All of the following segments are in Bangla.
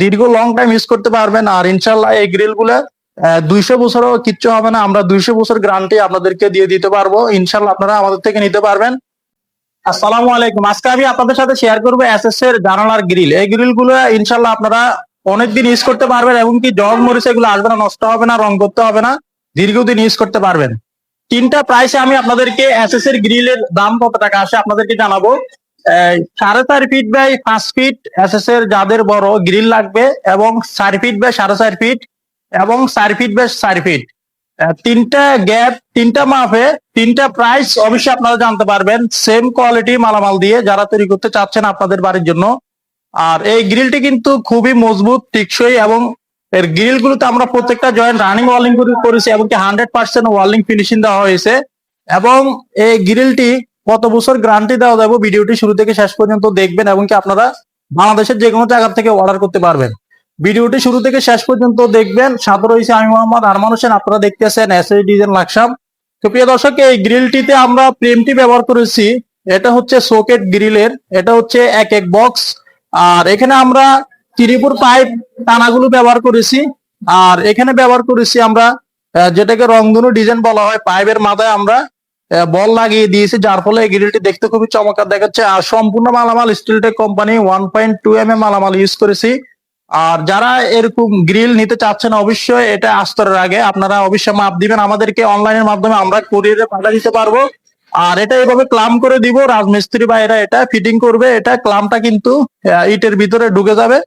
দীর্ঘ লং টাইম ইউজ করতে পারবেন। আর ইনশাল্লাহ এই গ্রিলগুলা দুইশো বছরও কিচ্ছু হবে না। আমরা দুইশো বছর গ্যারান্টি আপনাদেরকে দিয়ে দিতে পারব। ইনশাল্লাহ আপনারা আমাদের থেকে নিতে পারবেন। আসসালামু আলাইকুম। আজকে আমি আপনাদের সাথে শেয়ার করব এসএস এর জানালার গ্রিল এই গ্রিলগুলো ইনশাল্লাহ আপনারা অনেকদিন ইউজ করতে পারবেন, এবং কি জং মরিচ এগুলো আসবে না, নষ্ট হবে না, রং করতে হবে না, দীর্ঘদিন ইউজ করতে পারবেন। তিনটা প্রাইসে আমি আপনাদেরকে এসএস এর গ্রিলের দাম কত টাকা আসে আপনাদেরকে জানাব। সাড়ে চার ফিট বাই পাঁচ ফিট এসএস এর যাদের বড় গ্রিল লাগবে এবং চার ফিট বাই সাড়ে চার ফিট এবং চার ফিট বাই চার ফিট তিনটা গ্যাপ তিনটা মাপে, তিনটা প্রাইস অবশ্যই আপনারা জানতে পারবেন। সেম কোয়ালিটি মালামাল দিয়ে যারা তৈরি করতে চাচ্ছেন আপনাদের বাড়ির জন্য। আর এই গ্রিলটি কিন্তু খুবই মজবুত, টিকসই এবং এর গ্রিল গুলোতে আমরা প্রত্যেকটা জয়েন্ট রানিং ওয়ার্লিং করেছি এবং কি হান্ড্রেড পার্সেন্ট ওয়ার্লিং ফিনিশিং দেওয়া হয়েছে। এবং এই গ্রিলটি কত বছর গ্যারান্টি দেওয়া যাবে? ভিডিওটি শুরু থেকে শেষ পর্যন্ত দেখবেন এবং কি আপনারা বাংলাদেশের যে কোনো জায়গা থেকে অর্ডার করতে পারবেন। ভিডিওটি শুরু থেকে শেষ পর্যন্ত দেখবেন। সাথে রয়েছে আমি মোহাম্মদ আরমান হোসেন, আপনারা দেখতেছেন এস এস ডিজাইন লাকসাম তো প্রিয় দর্শক, এই গ্রিলটিতে আমরা প্রেমটি ব্যবহার করেছি। এটা হচ্ছে সোকেট গ্রিলের এটা হচ্ছে এক এক বক্স আর এখানে আমরা ত্রিপুর পাইপ টানাগুলো ব্যবহার করেছি। আর এখানে ব্যবহার করেছি আমরা যেটাকে রংধনু ডিজাইন বলা হয় পাইপের মাথায় আমরা বল লাগিয়ে দিয়েছি, যার ফলে এই গ্রিলটি দেখতে খুবই চমৎকার দেখাচ্ছে। আর সম্পূর্ণ মালামাল Steeltech company one point two M এ মালামাল ইউজ করেছি। আর যারা এরকম গ্রিল নিতে চাচ্ছেন, অবশ্যই এটা আস্তরের আগে। আপনারা অবশ্যই মাপ দিবেন, আমাদেরকে অনলাইনের মাধ্যমে আমরা কুরিয়ারে পাঠিয়ে দিতে পারব। আর এটা এভাবে ক্লাম করে দিব, রাজমিস্ত্রি বা এরা এটা ফিটিং করবে। এটা ক্লামটা কিন্তু ইটের ভিতরে ঢুকে যাবে।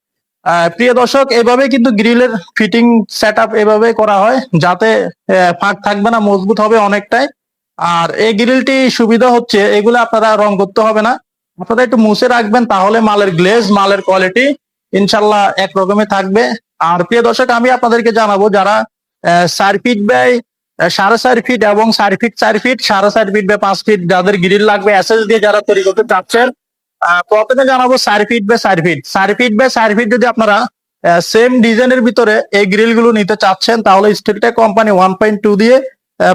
প্রিয় দর্শক, এভাবে কিন্তু গ্রিলের ফিটিং সেট আপ এভাবে করা হয়, যাতে ফাঁক থাকবে না, মজবুত হবে অনেকটাই। আর এই গ্রিলটি সুবিধা হচ্ছে এগুলো আপনারা রং করতে হবে না। আপনারা একটু মুছে রাখবেন তাহলে মালের গ্লেজ মালের কোয়ালিটি ইনশাল্লাহ এক রকমই থাকবে। আর প্রিয় দর্শক আমি আপনাদেরকে জানাব যারা চার ফিট আহ, সাড়ে চার ফিট এবং চার ফিট চার ফিট সাড়ে চার ফিট বা পাঁচ ফিট যাদের গ্রিল লাগবে এসএস দিয়ে যারা তৈরি করতে চাচ্ছেন প্রথমে জানাব চার ফিট বা চার ফিট চার ফিট বা চার ফিট যদি আপনারা সেম ডিজাইনের ভিতরে এই গ্রিলগুলো নিতে চাচ্ছেন তাহলে Steeltech company one point two দিয়ে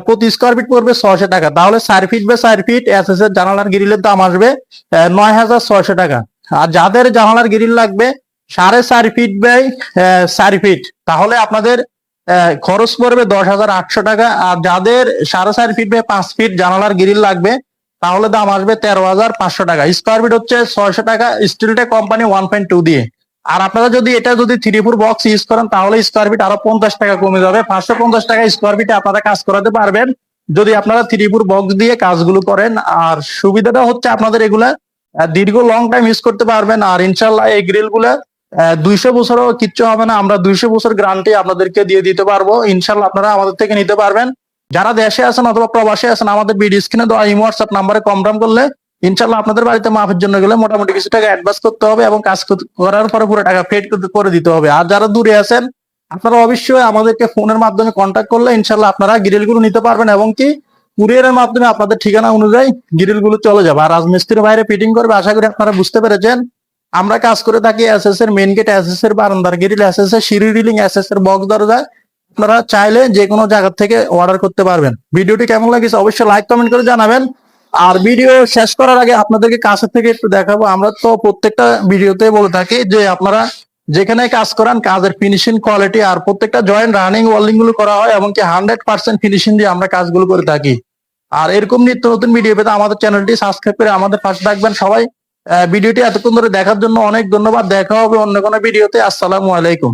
প্রতি স্কোয়ার ফিট পড়বে ছয়শো টাকা। তাহলে চার ফিট বা চার ফিট এসএস এর জানালার গ্রিলের দাম আসবে নয় হাজার ছয়শো টাকা। আর যাদের জানালার গ্রিল লাগবে, সাড়ে চার ফিট বাই চার ফিট তাহলে আপনাদের খরচ পড়বে দশ হাজার আটশো টাকা। আর যাদের সাড়ে চার ফিট বাই পাঁচ ফিট জানালার গ্রিল লাগবে, তাহলে দাম আসবে তেরো হাজার পাঁচশো টাকা। স্কোয়ার ফিট হচ্ছে ছয়শো টাকা Steeltech company one point two দিয়ে। আর আপনারা যদি এটা যদি থ্রি ফোর বক্স ইউজ করেন, তাহলে স্কোয়ার ফিট আরও পঞ্চাশ টাকা কমে যাবে। পাঁচশো পঞ্চাশ টাকা স্কোয়ার ফিটে আপনারা কাজ করাতে পারবেন। যদি আপনারা থ্রি ফোর বক্স দিয়ে কাজগুলো করেন, আর সুবিধাটা হচ্ছে আপনাদের এগুলা দীর্ঘ লং টাইম ইউজ করতে পারবেন। আর ইনশাল্লাহ এই গ্রিলগুলা দুইশো বছরও কিচ্ছু হবে না। আমরা দুইশো বছর গ্যারান্টি আপনাদেরকে দিয়ে দিতে পারব। ইনশাল্লাহ আপনারা আমাদের থেকে নিতে পারবেন। যারা দেশে আছেন অথবা প্রবাসে আছেন, আমাদের বিডি স্ক্রিনে দেওয়া ইমো হোয়াটসঅ্যাপ নাম্বারে কম দাম করলে ইনশাল্লাহ আপনাদের বাড়িতে মাফের জন্য গেলে মোটামুটি কিছু টাকা অ্যাডভান্স করতে হবে এবং কাজ কর- করার পরে পুরো টাকা পেড করে দিতে হবে। আর যারা দূরে আছেন, আপনারা অবশ্যই আমাদেরকে ফোনের মাধ্যমে কন্ট্যাক্ট করলে ইনশাল্লাহ আপনারা গ্রিলগুলো নিতে পারবেন এবং কি কুরিয়ারের মাধ্যমে আপনাদের ঠিকানা অনুযায়ী গ্রিলগুলো চলে যাবে। আর রাজমিস্ত্রির বাইরে ফিটিং করবে, আশা করি আপনারা বুঝতে পেরেছেন। আমরা কাজ করে থাকি এস এস এর মেন গেট এস এস এর বারান্দার গ্রিল এস এস এর সিঁড়ি রিলিং এস এস এর বক্স দরজা আপনারা চাইলে যে কোনো জায়গা থেকে অর্ডার করতে পারবেন। ভিডিওটি কেমন লাগছে অবশ্যই লাইক কমেন্ট করে জানাবেন। আর ভিডিও শেষ করার আগে আপনাদেরকে কাছে থেকে একটু দেখাবো। আমরা তো প্রত্যেকটা ভিডিওতে বলে থাকি যে আপনারা যেখানে কাজ করান, কাজের ফিনিশিং কোয়ালিটি আর প্রত্যেকটা জয়েন্ট রানিং ওয়ার্লিংগুলো করা হয় এমনকি হান্ড্রেড পার্সেন্ট ফিনিশিং দিয়ে আমরা কাজগুলো করে থাকি। আর এরকম নিত্য নতুন ভিডিও পেতে আমাদের চ্যানেলটি সাবস্ক্রাইব করে আমাদের পাশে থাকবেন। সবাই ভিডিওটি এতক্ষণ ধরে দেখার জন্য অনেক ধন্যবাদ। দেখা হবে অন্য কোনো ভিডিওতে। আসসালামু আলাইকুম।